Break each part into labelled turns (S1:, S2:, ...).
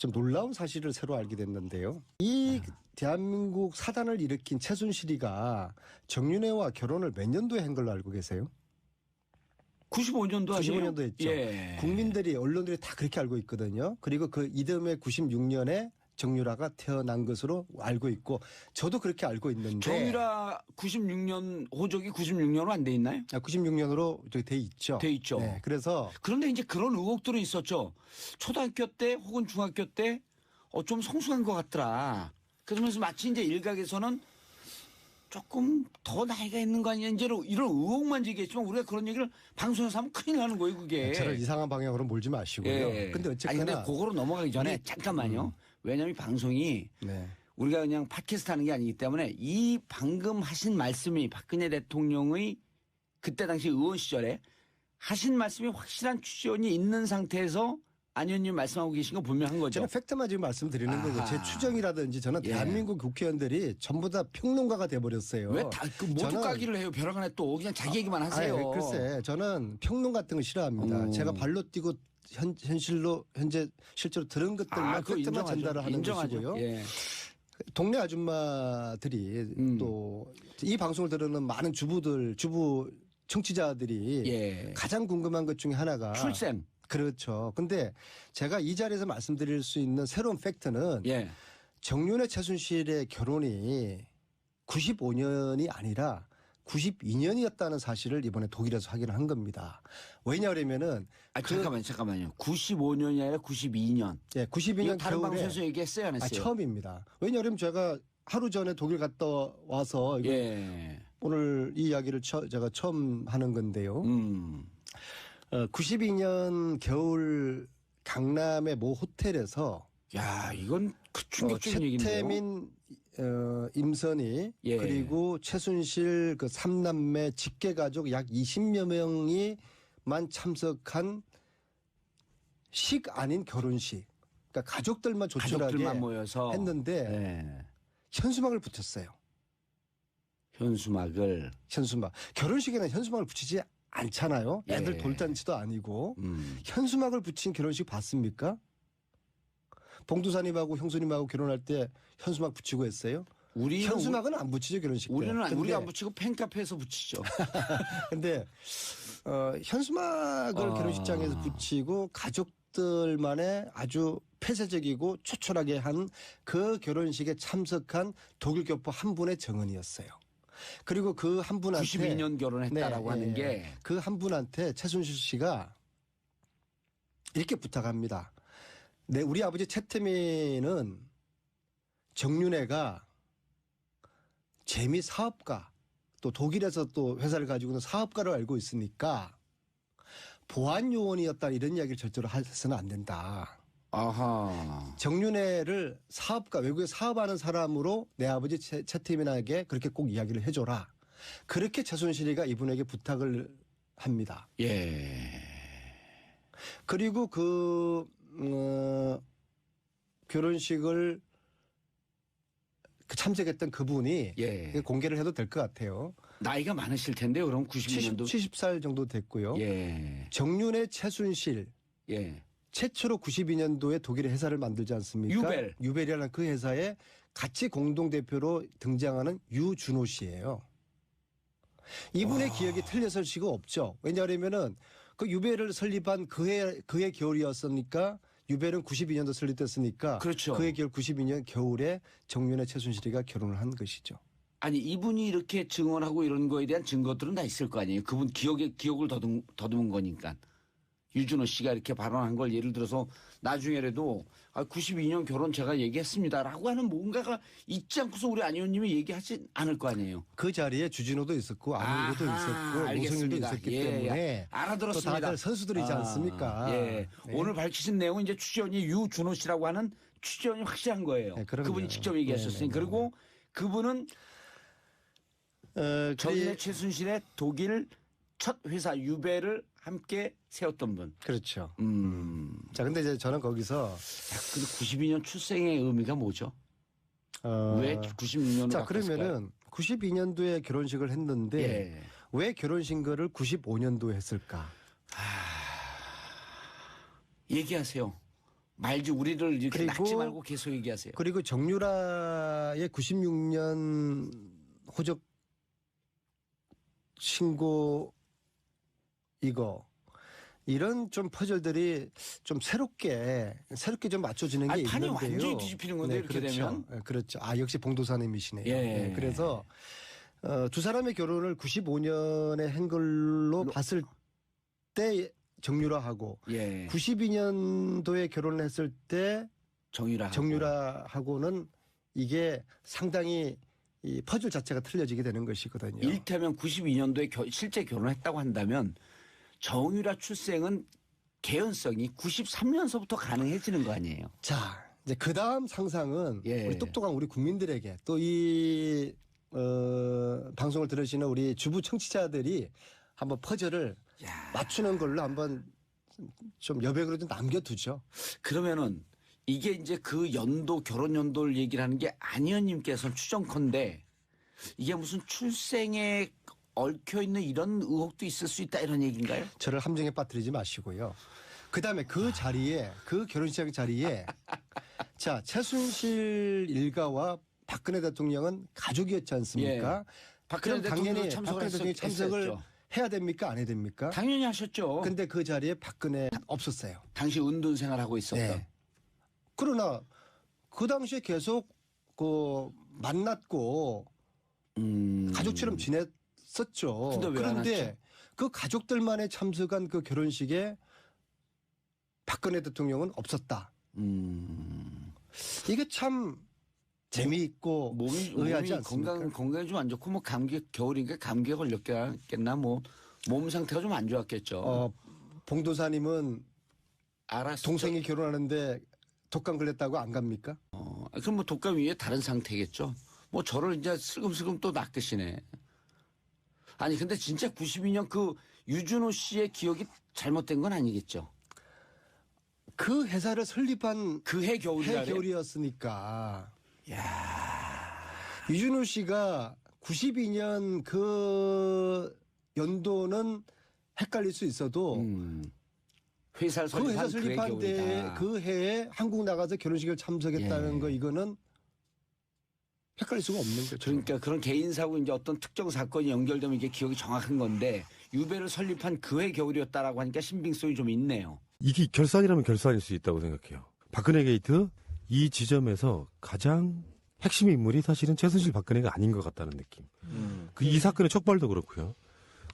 S1: 좀 놀라운 사실을 새로 알게 됐는데요. 이 대한민국 사단을 일으킨 최순실이가 정윤회와 결혼을 몇 년도에 한 걸로 알고 계세요?
S2: 95년도 아니에요?
S1: 95년도 했죠.
S2: 예.
S1: 국민들이 언론들이 다 그렇게 알고 있거든요. 그리고 그 이듬해 96년에 정유라가 태어난 것으로 알고 있고 저도 그렇게 알고 있는데
S2: 정유라 96년 호적이 96년으로 안 돼 있나요?
S1: 96년으로 저기 돼 있죠.
S2: 돼 있죠.
S1: 네, 그래서
S2: 그런데 이제 그런 의혹들은 있었죠. 초등학교 때 혹은 중학교 때 어, 좀 성숙한 것 같더라. 그러면서 마치 이제 일각에서는 조금 더 나이가 있는 거 아니냐 이제 이런 의혹만 제기했지만 우리가 그런 얘기를 방송에서 하면 큰일 나는 거예요 그게.
S1: 저를 이상한 방향으로 몰지 마시고요.
S2: 예.
S1: 근데
S2: 아니
S1: 어쨌거나
S2: 근데 그거로 넘어가기 전에
S1: 우리-
S2: 잠깐만요. 왜냐하면 이 방송이
S1: 네.
S2: 우리가 그냥 팟캐스트 하는 게 아니기 때문에 이 방금 하신 말씀이 박근혜 대통령의 그때 당시 의원 시절에 하신 말씀이 확실한 추전이 있는 상태에서 안 의원님 말씀하고 계신 거 분명한 거죠.
S1: 저는 팩트만 지금 말씀드리는
S2: 아하.
S1: 거고 제 추정이라든지 저는
S2: 예.
S1: 대한민국 국회의원들이 전부 다 평론가가 돼버렸어요.
S2: 왜다그 모두 까기를 해요? 벼랑간에 또 그냥 자기 얘기만 하세요.
S1: 아니, 글쎄, 저는 평론 같은 거 싫어합니다.
S2: 음.
S1: 제가 발로 뛰고 현, 현실로 현재 실제로 들은 것들만
S2: 아,
S1: 팩트만. 전달을 하는
S2: 인정하죠.
S1: 것이고요.
S2: 예.
S1: 동네 아줌마들이
S2: 음.
S1: 또이 방송을 들으는 많은 주부들, 주부 청취자들이
S2: 예.
S1: 가장 궁금한 것 중에 하나가
S2: 출생.
S1: 그렇죠. 근데 제가 이 자리에서 말씀드릴 수 있는 새로운 팩트는
S2: 예.
S1: 정윤회 최순실의 결혼이 95년이 아니라 92년이었다는 사실을 이번에 독일에서 확인을 한 겁니다. 왜냐하면은
S2: 아,
S1: 그-
S2: 잠깐만요, 잠깐만요. 95년이 아니라 92년.
S1: 예,
S2: 이거
S1: 92년
S2: 다른 방송에서 얘기했어요, 안
S1: 아,
S2: 했어요?
S1: 처음입니다. 왜냐하면 제가 하루 전에 독일 갔다 와서
S2: 예.
S1: 오늘 이 이야기를 처, 제가 처음 하는 건데요.
S2: 음.
S1: 어, 92년 겨울 강남의 모 호텔에서
S2: 야, 이건 그
S1: 어,
S2: 충격적인 얘기인데요.
S1: 최태민, 어, 임선희
S2: 예.
S1: 그리고 최순실 그 삼남매 직계 가족 약 20여 명이만 참석한 식 아닌 결혼식. 그러니까 가족들만 조촐하게
S2: 가족들만 모여서
S1: 했는데
S2: 예.
S1: 현수막을 붙였어요.
S2: 현수막을
S1: 현수막. 결혼식에는 현수막을 붙이지 않잖아요. 애들
S2: 예.
S1: 돌잔치도 아니고.
S2: 음.
S1: 현수막을 붙인 결혼식 봤습니까? 봉두사님하고 형수님하고 결혼할 때 현수막 붙이고 했어요?
S2: 우리
S1: 현수막은 안 붙이죠 결혼식 때.
S2: 우리는 안- 우리가 안 붙이고 팬카페에서 붙이죠.
S1: 근데 어, 현수막을
S2: 아.
S1: 결혼식장에서 붙이고 가족들만의 아주 폐쇄적이고 초촐하게 한 그 결혼식에 참석한 독일 교포 한 분의 정언이었어요. 그리고 그 한 분한테
S2: 92년 결혼했다라고 하는
S1: 게그 한 분한테 최순실 씨가 이렇게 부탁합니다. 네, 우리 아버지 최태민은 정윤회가 재미 사업가 또 독일에서 또 회사를 가지고 있는 사업가로 알고 있으니까 보안 요원이었다 이런 이야기를 절대로 해서는 안 된다.
S2: 아하.
S1: 정윤회를 사업가 외국에 사업하는 사람으로 내 아버지 최, 최태민에게 그렇게 꼭 이야기를 해줘라. 그렇게 최순실이가 이분에게 부탁을 합니다.
S2: 예.
S1: 그리고 그 어, 결혼식을 그 참석했던 그분이
S2: 예.
S1: 공개를 해도 될 것 같아요.
S2: 나이가 많으실 텐데 그럼
S1: 70,
S2: 92년도
S1: 70 살 정도 됐고요.
S2: 예.
S1: 정윤의 최순실
S2: 예.
S1: 최초로 92년도에 독일의 회사를 만들지 않습니까?
S2: 유벨.
S1: 유벨이라는 그 회사에 같이 공동 대표로 등장하는 유준호 씨예요. 이분의 기억이 틀렸을 수가 없죠. 왜냐하면은 그 유벨을 설립한 그해 그해 겨울이었으니까 유벨은 92년도 설립됐으니까
S2: 그렇죠.
S1: 그해 겨울 92년 겨울에 정윤의 최순실이가 결혼을 한 것이죠.
S2: 아니 이분이 이렇게 증언하고 이런 거에 대한 증거들은 다 있을 거 아니에요. 그분 기억에 기억을 더듬, 더듬은 거니까. 유준호 씨가 이렇게 발언한 걸 예를 들어서 나중에라도 아, 92년 결혼 제가 얘기했습니다라고 하는 뭔가가 있지 않고서 우리 안 의원님이 얘기하지 않을 거 아니에요.
S1: 그 자리에 주진호도 있었고 안우도 있었고 노성일도. 있었기
S2: 예,
S1: 때문에
S2: 예. 알아들었습니다.
S1: 또 다들 선수들이지
S2: 아,
S1: 않습니까?
S2: 예.
S1: 네.
S2: 오늘 밝히신 내용은 이제 취재원이 유준호 씨라고 하는 취재원이 확실한 거예요.
S1: 네.
S2: 그분이 직접 얘기하셨으니
S1: 네, 네,
S2: 그리고 그분은
S1: 어,
S2: 전인의
S1: 그리-
S2: 최순실의 독일 첫 회사 유배를 함께 세웠던 분.
S1: 그렇죠.
S2: 음.
S1: 자, 근데 이제 저는 거기서
S2: 근데 92년 출생의 의미가 뭐죠?
S1: 어,
S2: 왜 96년으로
S1: 자 그러면은 92년도에 결혼식을 했는데
S2: 예.
S1: 왜 결혼식을 95년도에 했을까?
S2: 얘기하세요. 말지 우리를 이렇게
S1: 그리고-
S2: 낚지 말고 계속 얘기하세요.
S1: 그리고 정유라의 96년 호적 신고 이거 이런 좀 퍼즐들이 좀 새롭게 새롭게 좀 맞춰지는 게
S2: 아니, 판이
S1: 있는데요.
S2: 완전히 뒤집히는 건데, 이렇게
S1: 그렇죠.
S2: 되면?
S1: 예, 그렇죠. 아 역시 봉도사님이시네요.
S2: 예.
S1: 예, 그래서 어, 두 사람의 결혼을 95년에 한 걸로 봤을 때 정유라하고
S2: 예.
S1: 92년도에 결혼을 했을 때
S2: 정유라.
S1: 정유라하고는 이게 상당히 이 퍼즐 자체가 틀려지게 되는 것이거든요.
S2: 일테면 92년도에 실제 결혼했다고 한다면 정유라 출생은 개연성이 93년서부터 가능해지는 거 아니에요?
S1: 자, 이제 그 다음 상상은
S2: 예.
S1: 우리 똑똑한 우리 국민들에게 또이 어, 방송을 들으시는 우리 주부 청취자들이 한번 퍼즐을
S2: 야,
S1: 맞추는 걸로 한번 좀 여백으로 좀 남겨두죠.
S2: 그러면은 이게 이제 그 연도 결혼 연도를 얘기를 하는 게 안의원님께서는 추정컨대 이게 무슨 출생에 얽혀 있는 이런 의혹도 있을 수 있다 이런 얘기인가요?
S1: 저를 함정에 빠뜨리지 마시고요. 그 다음에 그 자리에, 그 결혼식 자리에, 자, 최순실 일가와 박근혜 대통령은 가족이었지 않습니까?
S2: 박근혜
S1: 그럼 당연히 박근혜 대통령이 참석을
S2: 했었죠.
S1: 해야 됩니까? 안 해야 됩니까?
S2: 당연히 하셨죠.
S1: 근데 그 자리에 박근혜 없었어요.
S2: 당시 은둔 생활하고 있었던.
S1: 네. 그러나 그 당시에 계속 그 만났고
S2: 음.
S1: 가족처럼 지냈 었죠.
S2: 근데 왜안
S1: 그런데? 그 가족들만에 참석한 그 결혼식에 박근혜 대통령은 없었다.
S2: 음.
S1: 이게 참 재미있고
S2: 몸이,
S1: 의아하지
S2: 몸이? 건강 건강이 좀 안 좋고 뭐 감기 겨울이니까 감기에 걸렸겠나 뭐 몸 상태가 좀 안 좋았겠죠.
S1: 어, 봉도사님은
S2: 알았어.
S1: 동생이 결혼하는데 독감 걸렸다고 안 갑니까?
S2: 어, 그럼 뭐 독감 위에 다른 상태겠죠. 뭐 저를 이제 슬금슬금 또 낚으시네. 아니 근데 진짜 92년 그 유준호 씨의 기억이 잘못된 건 아니겠죠.
S1: 그 회사를 설립한
S2: 그해 그래요?
S1: 겨울이었으니까
S2: 야.
S1: 유준호 씨가 92년 그 연도는 헷갈릴 수 있어도
S2: 음. 회사를
S1: 그 회사
S2: 설립한
S1: 설립한 때. 그 해에 한국 나가서 결혼식을 참석했다는
S2: 예.
S1: 거 이거는 헷갈릴 수가 없는 거죠.
S2: 그러니까 그런 개인사고 이제 어떤 특정 사건이 연결되면 이게 기억이 정확한 건데 유배를 설립한 그해 겨울이었다라고 하니까 신빙성이 좀 있네요.
S3: 이게 결산이라면 결산일 수 있다고 생각해요. 박근혜 게이트 이 지점에서 가장 핵심 인물이 사실은 최순실 박근혜가 아닌 것 같다는 느낌. 그이 사건의 촉발도 그렇고요.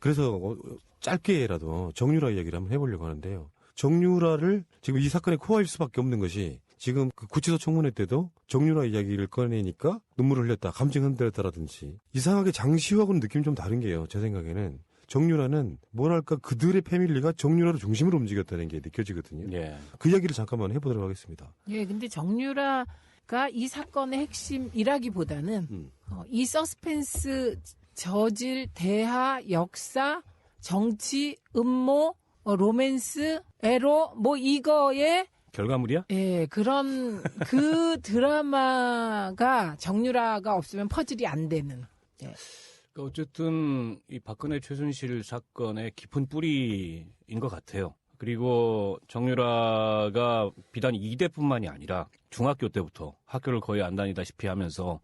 S3: 그래서 어, 짧게라도 정유라 이야기를 한번 해보려고 하는데요. 정유라를 지금 이 사건의 코어일 수밖에 없는 것이 지금 그 구치소 청문회 때도 정유라 이야기를 꺼내니까 눈물을 흘렸다, 감정 흔들렸다라든지 이상하게 장시호하고는 느낌이 좀 다른 게요. 제 생각에는 정유라는 뭐랄까 그들의 패밀리가 정유라를 중심으로 움직였다는 게 느껴지거든요.
S2: 예.
S3: 그 이야기를 잠깐만 해보도록 하겠습니다.
S4: 예, 근데 정유라가 이 사건의 핵심이라기보다는
S3: 음.
S4: 어, 이 서스펜스 저질 대하 역사 정치 음모 어, 로맨스 에로 뭐 이거에
S5: 결과물이야?
S4: 예 그런 그 드라마가 정유라가 없으면 퍼즐이 안 되는
S5: 그러니까 어쨌든 이 박근혜 최순실 사건의 깊은 뿌리인 것 같아요. 그리고 정유라가 비단 이대뿐만이 아니라 중학교 때부터 학교를 거의 안 다니다시피 하면서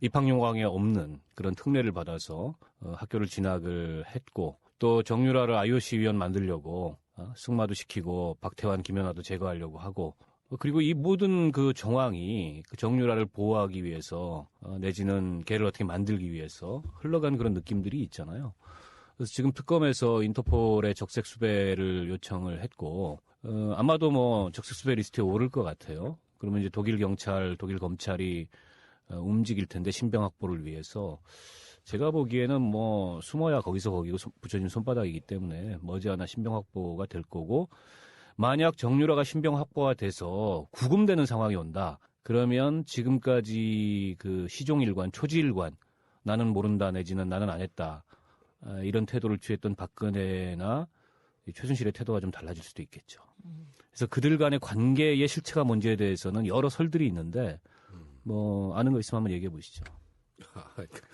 S5: 입학용광에 없는 그런 특례를 받아서 어, 학교를 진학을 했고 또 정유라를 IOC 위원 만들려고 어, 승마도 시키고 박태환, 김연아도 제거하려고 하고 어, 그리고 이 모든 그 정황이 그 정유라를 보호하기 위해서 어, 내지는 걔를 어떻게 만들기 위해서 흘러간 그런 느낌들이 있잖아요. 그래서 지금 특검에서 인터폴의 적색 수배를 요청을 했고 어, 아마도 뭐 적색 수배 리스트에 오를 것 같아요. 그러면 이제 독일 경찰, 독일 검찰이 어, 움직일 텐데 신병 확보를 위해서 제가 보기에는 뭐 숨어야 거기서 거기고 손- 붙여진 손바닥이기 때문에 머지않아 신병 확보가 될 거고 만약 정유라가 신병 확보가 돼서 구금되는 상황이 온다. 그러면 지금까지 그 시종일관, 초지일관, 나는 모른다 내지는 나는 안 했다. 아, 이런 태도를 취했던 박근혜나 이 최순실의 태도가 좀 달라질 수도 있겠죠. 그래서 그들 간의 관계의 실체가 뭔지에 대해서는 여러 설들이 있는데 뭐 아는 거 있으면 한번 얘기해 보시죠.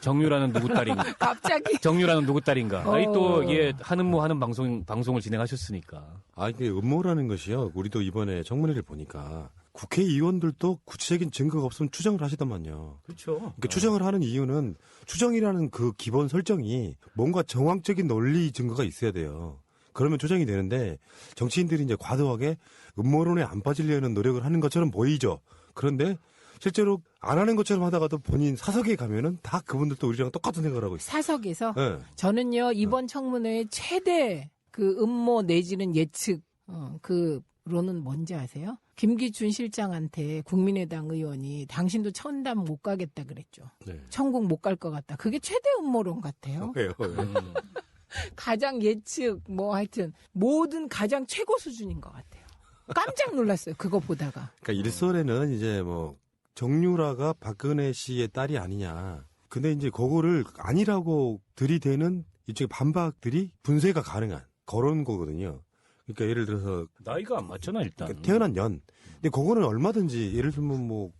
S5: 정유라는 누구 딸인가?
S4: 갑자기
S5: 정유라는 누구 딸인가? 아니
S4: 어.
S5: 또 이게 하는 뭐 하는 방송 방송을 진행하셨으니까.
S3: 아, 이게 음모라는 것이요. 우리도 이번에 청문회를 보니까 국회의원들도 구체적인 증거가 없으면 추정을 하시더만요.
S5: 그렇죠.
S3: 그러니까 추정을 하는 이유는 추정이라는 그 기본 설정이 뭔가 정황적인 논리 증거가 있어야 돼요. 그러면 추정이 되는데 정치인들이 이제 과도하게 음모론에 안 빠지려는 노력을 하는 것처럼 보이죠. 그런데 실제로 안 하는 것처럼 하다가도 본인 사석에 가면은 다 그분들도 우리랑 똑같은 생각을 하고 있어요.
S4: 사석에서
S3: 예.
S4: 저는요 이번 청문회의 최대 그 음모 내지는 예측 어, 그로는 뭔지 아세요? 김기춘 실장한테 국민의당 의원이 당신도 천담 못 가겠다 그랬죠.
S3: 네.
S4: 천국 못 갈 것 같다. 그게 최대 음모론 같아요.
S3: 왜요?
S5: 음.
S4: 가장 예측 뭐 하여튼 모든 가장 최고 수준인 것 같아요. 깜짝 놀랐어요. 그거 보다가.
S3: 그러니까 일설에는 이제 뭐 정유라가 박근혜 씨의 딸이 아니냐. 근데 이제 그거를 아니라고 들이대는 이쪽의 반박들이 분쇄가 가능한 그런 거거든요. 그러니까 예를 들어서
S5: 나이가 안 맞잖아 일단.
S3: 그러니까 태어난 연. 근데 그거는 얼마든지 예를 들면 뭐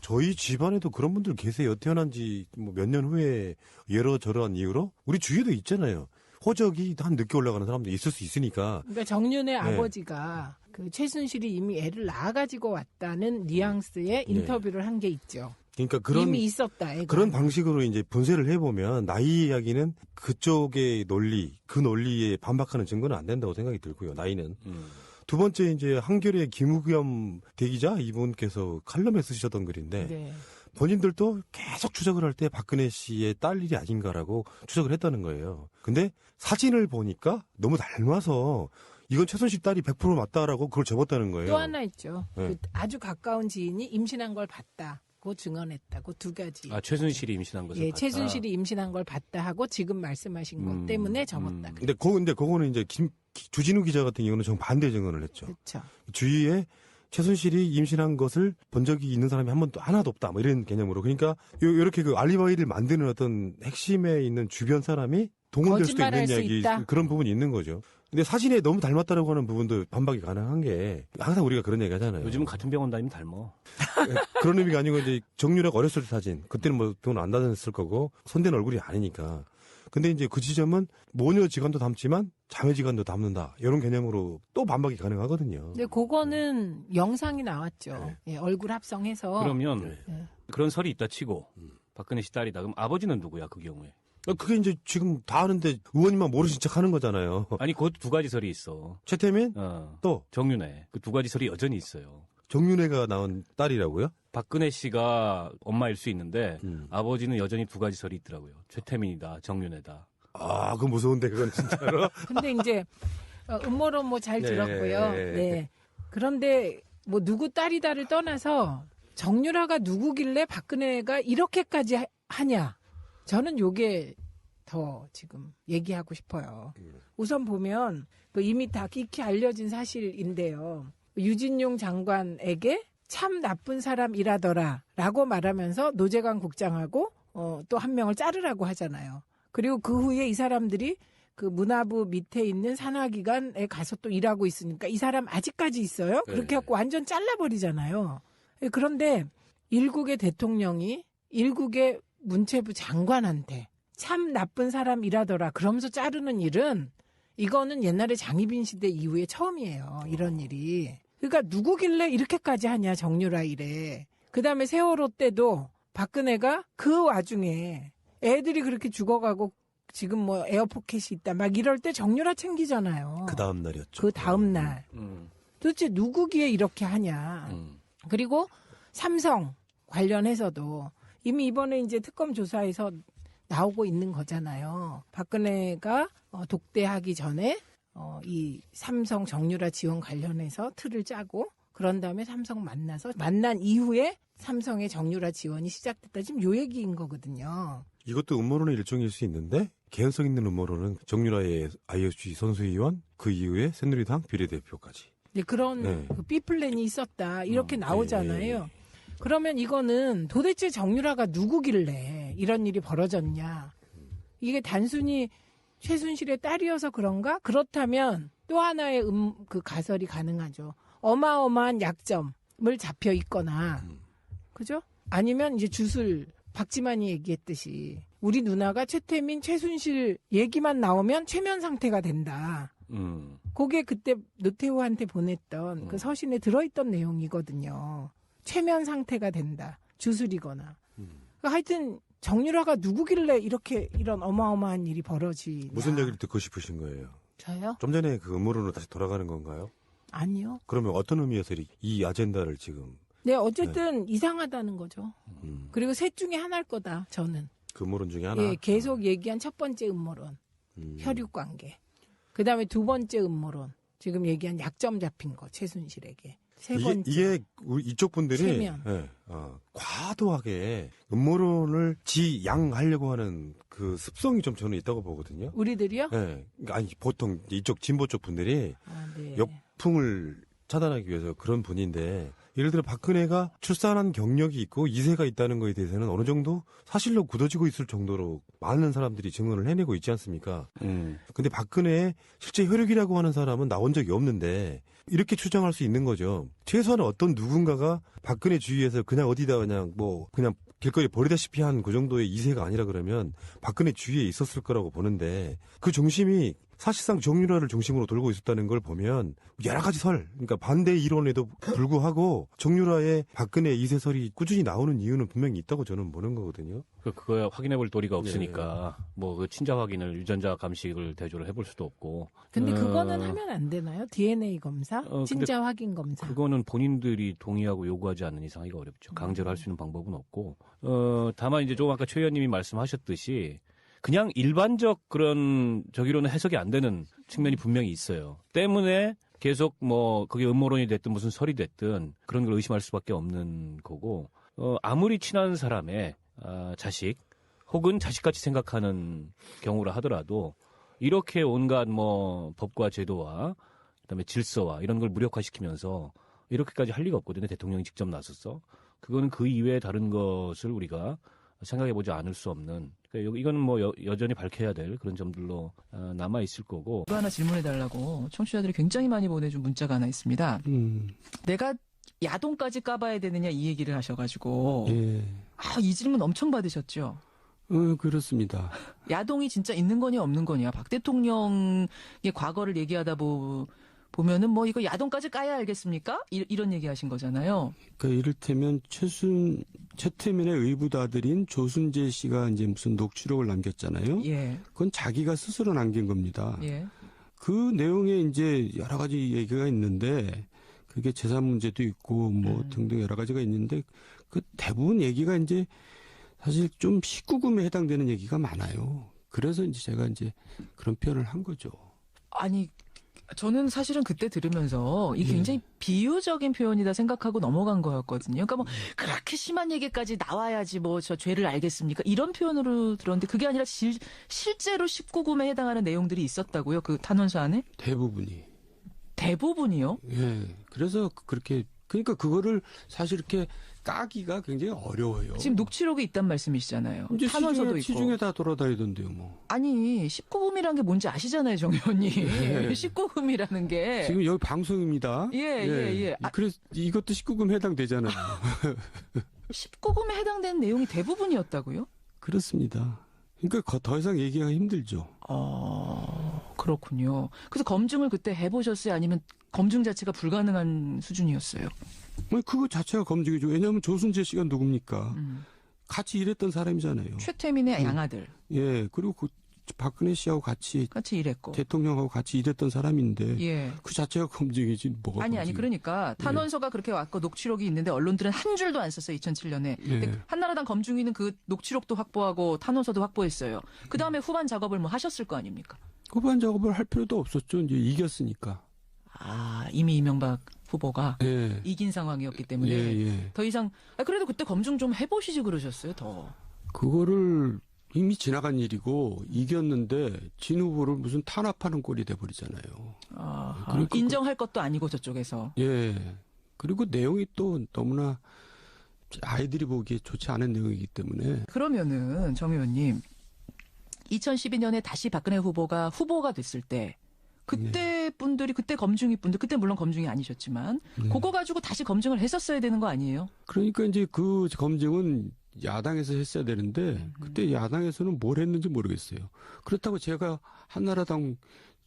S3: 저희 집안에도 그런 분들 계세요. 태어난 지뭐몇년 후에 여러 저러한 이유로 우리 주위에도 있잖아요. 호적이 한 늦게 올라가는 사람도 있을 수 있으니까.
S4: 그러니까 정윤의
S3: 네.
S4: 아버지가 그 최순실이 이미 애를 낳아가지고 왔다는 뉘앙스의 인터뷰를 한 게 있죠.
S3: 그러니까 그런
S4: 이미 있었다. 애가.
S3: 그런 방식으로 이제 분쇄를 해보면 나이 이야기는 그쪽의 논리, 그 논리에 반박하는 증거는 안 된다고 생각이 들고요. 나이는
S5: 음.
S3: 두 번째 이제 한겨레 김우겸 대기자 이분께서 칼럼에 쓰셨던 글인데
S4: 네.
S3: 본인들도 계속 추적을 할 때 박근혜 씨의 딸 일이 아닌가라고 추적을 했다는 거예요. 근데 사진을 보니까 너무 닮아서 이건 최순실 딸이 100% 맞다라고 그걸 접었다는 거예요.
S4: 또 하나 있죠.
S3: 네.
S4: 그 아주 가까운 지인이 임신한 걸 봤다 고 증언했다. 그두 가지.
S5: 아 최순실이 임신한 것을
S4: 예,
S5: 봤다.
S4: 최순실이 임신한 걸 봤다 하고 지금 말씀하신 것
S5: 음,
S4: 때문에 접었다.
S5: 음.
S3: 근데 그 근데 그거는 이제 김 기- 주진우 기자 같은 경우는 정 반대 증언을 했죠.
S4: 그렇죠.
S3: 주위에 최순실이 임신한 것을 본 적이 있는 사람이 한 번도 하나도 없다. 뭐 이런 개념으로. 그러니까 요, 이렇게 그 알리바이를 만드는 어떤 핵심에 있는 주변 사람이 동원될 수도 있는
S4: 수
S3: 이야기
S4: 있다.
S3: 그런 부분이 있는 거죠. 근데 사진에 너무 닮았다라고 하는 부분도 반박이 가능한 게 항상 우리가 그런 얘기 하잖아요.
S5: 요즘은 같은 병원 다니면 닮어.
S3: 그런 의미가 아니고 이제 정유라가 어렸을 때 사진. 그때는 뭐돈안 다녔을 거고 손댄 얼굴이 아니니까. 근데 이제 그 지점은 모녀 지간도 담지만 자매 지간도 담는다. 이런 개념으로 또 반박이 가능하거든요.
S4: 근데 그거는 영상이 나왔죠.
S3: 네.
S4: 예, 얼굴 합성해서
S5: 그러면
S4: 네.
S5: 그런 설이 있다 치고
S3: 음.
S5: 박근혜 씨 딸이다. 그럼 아버지는 누구야 그 경우에?
S3: 어, 그게 이제 지금 다 아는데 의원님만 모르신 척 하는 거잖아요.
S5: 아니 그것도 두 가지 설이 있어.
S3: 최태민
S5: 어,
S3: 또
S5: 정윤회 그 두 가지 설이 여전히 있어요.
S3: 정윤회가 낳은 딸이라고요?
S5: 박근혜 씨가 엄마일 수 있는데
S3: 음.
S5: 아버지는 여전히 두 가지 설이 있더라고요. 최태민이다, 정윤회다.
S3: 아, 그건 무서운데 그건 진짜로.
S4: 근데 이제 어, 음모론 뭐잘
S3: 네.
S4: 들었고요. 네. 그런데 뭐 누구 딸이다를 떠나서 정유라가 누구길래 박근혜가 이렇게까지 하- 하냐? 저는 요게 더 지금 얘기하고 싶어요. 우선 보면 그 이미 다 익히 알려진 사실인데요. 유진용 장관에게 참 나쁜 사람이라더라 라고 말하면서 노재관 국장하고 어, 또 한 명을 자르라고 하잖아요. 그리고 그 후에 이 사람들이 그 문화부 밑에 있는 산하기관에 가서 또 일하고 있으니까 이 사람 아직까지 있어요. 그렇게
S3: 네.
S4: 갖고 완전 잘라버리잖아요. 예, 그런데 일국의 대통령이 일국의 문체부 장관한테 참 나쁜 사람이라더라 그러면서 자르는 일은 이거는 옛날에 장희빈 시대 이후에 처음이에요. 이런 일이. 그러니까 누구길래 이렇게까지 하냐 정유라 이래. 그다음에 세월호 때도 박근혜가 그 와중에 애들이 그렇게 죽어가고 지금 뭐 에어포켓이 있다 막 이럴 때 정유라 챙기잖아요.
S3: 그 다음 날이었죠.
S4: 그 다음 날
S5: 음,
S4: 도대체 누구기에 이렇게 하냐.
S5: 음.
S4: 그리고 삼성 관련해서도 이미 이번에 이제 특검 조사에서 나오고 있는 거잖아요. 박근혜가 어, 독대하기 전에 어, 이 삼성 정유라 지원 관련해서 틀을 짜고 그런 다음에 삼성 만나서 만난 이후에 삼성의 정유라 지원이 시작됐다. 지금 요 얘기인 거거든요.
S3: 이것도 음모론의 일종일 수 있는데 개연성 있는 음모론은 정유라의 IOC 선수위원 그 이후에 새누리당 비례대표까지.
S4: 네, 그런
S3: 네.
S4: 그 B 플랜이 있었다 이렇게
S3: 음,
S4: 나오잖아요.
S3: 네.
S4: 그러면 이거는 도대체 정유라가 누구길래 이런 일이 벌어졌냐? 이게 단순히 최순실의 딸이어서 그런가? 그렇다면 또 하나의 음, 그 가설이 가능하죠. 어마어마한 약점을 잡혀 있거나,
S3: 음.
S4: 그죠? 아니면 이제 주술 박지만이 얘기했듯이 우리 누나가 최태민, 최순실 얘기만 나오면 최면 상태가 된다.
S5: 음.
S4: 그게 그때 노태우한테 보냈던
S5: 음.
S4: 그 서신에 들어있던 내용이거든요. 최면 상태가 된다. 주술이거나. 그러니까 하여튼 정유라가 누구길래 이렇게 이런 어마어마한 일이 벌어지냐.
S3: 무슨 얘기를 듣고 싶으신 거예요?
S4: 저요?
S3: 좀 전에 그 음모론으로 다시 돌아가는 건가요?
S4: 아니요.
S3: 그러면 어떤 의미에서 이- 이 아젠다를 지금
S4: 네, 어쨌든 이상하다는 거죠.
S3: 음,
S4: 그리고 셋 중에 하나일 거다. 저는.
S3: 그 음모론 중에 하나?
S4: 예, 계속 얘기한 첫 번째 음모론.
S3: 음.
S4: 혈육 관계. 그 다음에 두 번째 음모론. 지금 얘기한 약점 잡힌 거, 최순실에게. 세
S3: 이게,
S4: 번째.
S3: 이게 이쪽 분들이. 예, 어, 과도하게 음모론을 지양하려고 하는 그 습성이 좀 저는 있다고 보거든요.
S4: 우리들이요?
S3: 예, 그러니까 아니 보통 이쪽 진보 쪽 분들이
S4: 아, 네.
S3: 역풍을 차단하기 위해서 그런 분인데 예를 들어 박근혜가 출산한 경력이 있고 이세가 있다는 거에 대해서는 어느 정도 사실로 굳어지고 있을 정도로 많은 사람들이 증언을 해내고 있지 않습니까?
S5: 음.
S3: 근데 박근혜의 실제 혈육이라고 하는 사람은 나온 적이 없는데 이렇게 추정할 수 있는 거죠. 최소한 어떤 누군가가 박근혜 주위에서 그냥 어디다 그냥 뭐 그냥 길거리 버리다시피 한 그 정도의 이세가 아니라 그러면 박근혜 주위에 있었을 거라고 보는데 그 중심이 사실상 정유라를 중심으로 돌고 있었다는 걸 보면 여러 가지 설, 그러니까 반대 이론에도 불구하고 정유라의 박근혜 이세설이 꾸준히 나오는 이유는 분명히 있다고 저는 보는 거거든요.
S5: 그 그거야 확인해 볼 도리가
S3: 네.
S5: 없으니까 뭐그 친자 확인을 유전자 감식을 대조를 해볼 수도 없고.
S4: 근데
S5: 어,
S4: 그거는 하면 안 되나요? DNA 검사?
S5: 어,
S4: 진짜 확인 검사.
S5: 그거는 본인들이 동의하고 요구하지 않는 이상 하기가 어렵죠. 강제로 할수 있는 방법은 없고. 어, 다만 이제 좀 아까 최 의원님이 말씀하셨듯이 그냥 일반적 그런 저기로는 해석이 안 되는 측면이 분명히 있어요. 때문에 계속 뭐 그게 음모론이 됐든 무슨 설이 됐든 그런 걸 의심할 수밖에 없는 거고 어, 아무리 친한 사람의 아, 자식 혹은 자식같이 생각하는 경우라 하더라도 이렇게 온갖 뭐 법과 제도와 그다음에 질서와 이런 걸 무력화시키면서 이렇게까지 할 리가 없거든요. 대통령이 직접 나서서 그거는 그 이외에 다른 것을 우리가 생각해 보지 않을 수 없는 그러니까 요- 이거는 뭐 여, 여전히 밝혀야 될 그런 점들로 어, 남아 있을 거고
S6: 이거 하나 질문해달라고 청취자들이 굉장히 많이 보내준 문자가 하나 있습니다.
S1: 음,
S6: 내가 야동까지 까봐야 되느냐 이 얘기를 하셔가지고
S7: 예.
S6: 아, 이 질문 엄청 받으셨죠.
S7: 어, 그렇습니다.
S6: 야동이 진짜 있는 거냐 없는 거냐. 박 대통령의 과거를 얘기하다 보, 보면은 뭐 이거 야동까지 까야 알겠습니까? 이, 이런 얘기 하신 거잖아요.
S7: 그러니까 이를테면 최순, 최태민의 의붓아들인 조순재 씨가 이제 무슨 녹취록을 남겼잖아요.
S6: 예,
S7: 그건 자기가 스스로 남긴 겁니다.
S6: 예.
S7: 그 내용에 이제 여러 가지 얘기가 있는데 그게 재산 문제도 있고 뭐
S6: 음.
S7: 등등 여러 가지가 있는데 그 대부분 얘기가 이제 사실 좀 19금에 해당되는 얘기가 많아요. 그래서 이제 제가 이제 그런 표현을 한 거죠.
S6: 아니, 저는 사실은 그때 들으면서 이
S7: 예.
S6: 굉장히 비유적인 표현이다 생각하고 넘어간 거였거든요. 그러니까 뭐 그렇게 심한 얘기까지 나와야지 뭐 저 죄를 알겠습니까? 이런 표현으로 들었는데 그게 아니라 실, 실제로 19금에 해당하는 내용들이 있었다고요. 그 탄원서 안에?
S7: 대부분이.
S6: 대부분이요?
S7: 예. 그래서 그렇게 그러니까 그거를 사실 이렇게 까기가 굉장히 어려워요.
S6: 지금 녹취록이 있단 말씀이시잖아요.
S7: 이제
S6: 탄원서도
S7: 시중에,
S6: 있고.
S7: 시중에 다 돌아다니던데요, 뭐.
S6: 아니 19금이라는 게 뭔지 아시잖아요, 정 의원님.
S7: 예.
S6: 19금이라는 게
S7: 지금 여기 방송입니다.
S6: 예, 예, 예. 아-
S7: 그래서 이것도 19금 해당되잖아요.
S6: 19금에 해당되는 내용이 대부분이었다고요?
S7: 그렇습니다. 그러니까 거- 더 이상 얘기가 힘들죠.
S6: 어, 그렇군요. 그래서 검증을 그때 해보셨어요? 아니면 검증 자체가 불가능한 수준이었어요?
S7: 뭐 그거 자체가 검증이죠. 왜냐하면 조순재 씨가 누굽니까?
S6: 음.
S7: 같이 일했던 사람이잖아요.
S6: 최태민의
S7: 음.
S6: 양아들
S7: 예. 그리고 그 박근혜 씨하고 같이
S6: 같이 일했고.
S7: 대통령하고 같이 일했던 사람인데
S6: 예.
S7: 그 자체가 검증이지 뭐가
S6: 아니 아니
S7: 검증이에요.
S6: 그러니까 탄원서가 그렇게 왔고 녹취록이 있는데 언론들은 한 줄도 안 썼어요 2007년에. 근데
S7: 예.
S6: 한나라당 검증위는 그 녹취록도 확보하고 탄원서도 확보했어요. 그 다음에 후반 작업을 뭐 하셨을 거 아닙니까?
S7: 후반 작업을 할 필요도 없었죠. 이제 이겼으니까.
S6: 아 이미 이명박 후보가
S7: 예.
S6: 이긴 상황이었기 때문에
S7: 예, 예.
S6: 더 이상 아, 그래도 그때 검증 좀 해보시지 그러셨어요 더.
S7: 그거를 이미 지나간 일이고 이겼는데 진 후보를 무슨 탄압하는 꼴이 돼버리잖아요.
S6: 아, 인정할 것도 아니고 저쪽에서.
S7: 예. 그리고 내용이 또 너무나 아이들이 보기에 좋지 않은 내용이기 때문에
S6: 그러면은 정 의원님 2012년에 다시 박근혜 후보가 후보가 됐을 때 그때 분들이 그때 검증이 분들 그때 물론 검증이 아니셨지만
S7: 네.
S6: 그거 가지고 다시 검증을 했었어야 되는 거 아니에요?
S7: 그러니까 이제 그 검증은 야당에서 했어야 되는데 그때 야당에서는 뭘 했는지 모르겠어요. 그렇다고 제가 한나라당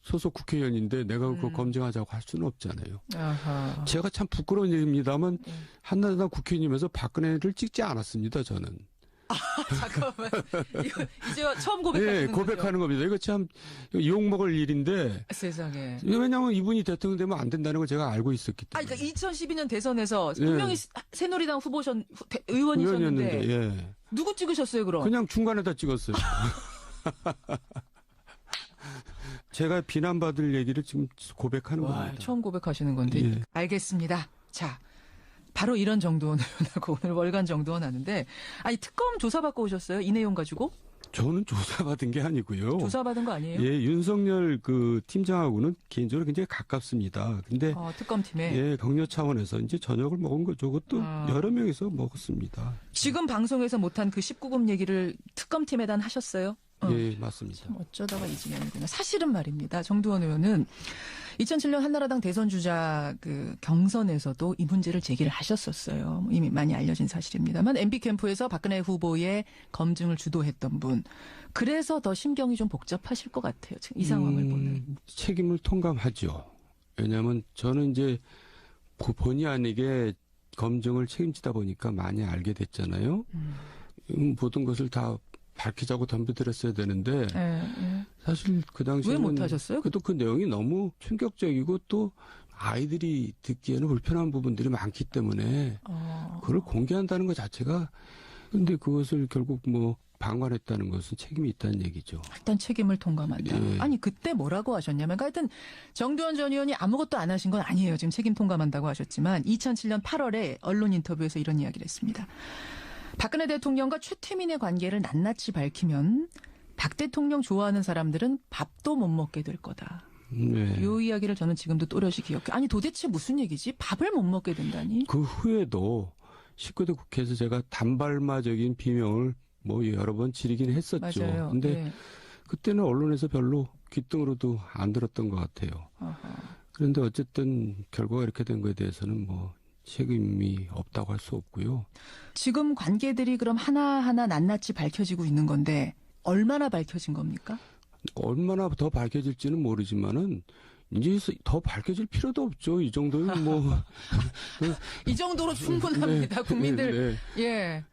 S7: 소속 국회의원인데 내가 그거
S6: 음.
S7: 검증하자고 할 수는 없잖아요.
S6: 아하.
S7: 제가 참 부끄러운 일입니다만
S6: 네.
S7: 한나라당 국회의원이면서 박근혜를 찍지 않았습니다. 저는.
S6: 잠깐만. 이거 이제 처음
S7: 예,
S6: 고백하시는 거죠?
S7: 고백하는 겁니다. 이거 참 욕 먹을 일인데
S6: 세상에.
S7: 왜냐하면 이분이 대통령 되면 안 된다는 걸 제가 알고 있었기
S6: 아,
S7: 때문에.
S6: 그러니까 2012년 대선에서
S7: 예.
S6: 분명히 새누리당 후보셨 의원이셨는데
S7: 의원이었는데 예.
S6: 누구 찍으셨어요, 그럼?
S7: 그냥 중간에다 찍었어요. 제가 비난받을 얘기를 지금 고백하는
S6: 와,
S7: 겁니다.
S6: 처음 고백하시는 건데.
S7: 예.
S6: 알겠습니다. 자, 바로 이런 정도원 의원하고 오늘 월간 정도원 하는데, 아니 특검 조사받고 오셨어요? 이 내용 가지고?
S7: 저는 조사받은 게 아니고요.
S6: 조사받은 거 아니에요?
S7: 예, 윤석열 그 팀장하고는 개인적으로 굉장히 가깝습니다. 근데
S6: 어, 특검팀에.
S7: 예, 격려 차원에서 이제 저녁을 먹은 거죠. 그것도
S6: 아.
S7: 여러 명이서 먹었습니다.
S6: 지금 방송에서 못한 그 19금 얘기를 특검팀에 단 하셨어요? 어.
S7: 예, 맞습니다.
S6: 참 어쩌다가 이 지경이구나. 사실은 말입니다. 정두원 의원은 2007년 한나라당 대선 주자 그 경선에서도 이 문제를 제기를 하셨었어요. 이미 많이 알려진 사실입니다만 MB 캠프에서 박근혜 후보의 검증을 주도했던 분. 그래서 더 심경이 좀 복잡하실 것 같아요. 지금 이 상황을
S7: 음,
S6: 보면.
S7: 책임을 통감하죠. 왜냐하면 저는 이제 보- 본의 아니게 검증을 책임지다 보니까 많이 알게 됐잖아요.
S6: 음.
S7: 음, 모든 것을 다 밝히자고 덤벼들었어야 되는데
S6: 예, 예.
S7: 사실
S6: 그왜
S7: 당시에는
S6: 못하셨어요?
S7: 그래도 그 내용이 너무 충격적이고 또 아이들이 듣기에는 불편한 부분들이 많기 때문에
S6: 어.
S7: 그걸 공개한다는 것 자체가 근데 그것을 결국 뭐 방관했다는 것은 책임이 있다는 얘기죠.
S6: 일단 책임을 통감한다.
S7: 예.
S6: 아니 그때 뭐라고 하셨냐면 그러니까 하여튼 정두원 전 의원이 아무것도 안 하신 건 아니에요. 지금 책임 통감한다고 하셨지만 2007년 8월에 언론 인터뷰에서 이런 이야기를 했습니다. 박근혜 대통령과 최태민의 관계를 낱낱이 밝히면 박 대통령 좋아하는 사람들은 밥도 못 먹게 될 거다.
S7: 네.
S6: 요 이야기를 저는 지금도 또렷이 기억해. 아니 도대체 무슨 얘기지? 밥을 못 먹게 된다니?
S7: 그 후에도 19대 국회에서 제가 단발마적인 비명을 뭐 여러 번 지르긴 했었죠.
S6: 맞아요.
S7: 근데
S6: 예.
S7: 그때는 언론에서 별로 귓등으로도 안 들었던 것 같아요.
S6: 어허.
S7: 그런데 어쨌든 결과가 이렇게 된 거에 대해서는 뭐 책임이 없다고 할 수 없고요.
S6: 지금 관계들이 그럼 하나하나 낱낱이 밝혀지고 있는 건데 얼마나 밝혀진 겁니까?
S7: 얼마나 더 밝혀질지는 모르지만은 이제 더 밝혀질 필요도 없죠. 이 정도는 뭐
S6: 이 정도로 충분합니다.
S7: 네,
S6: 국민들
S7: 네, 네.
S6: 예.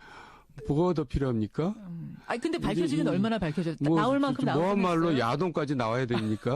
S7: 뭐가 더 필요합니까?
S6: 음. 아니 근데 밝혀지긴
S7: 이-
S6: 얼마나 밝혀졌
S7: 뭐
S6: 나올 만큼
S7: 뭐한 말로
S6: 나오겠어요?
S7: 야동까지 나와야 됩니까?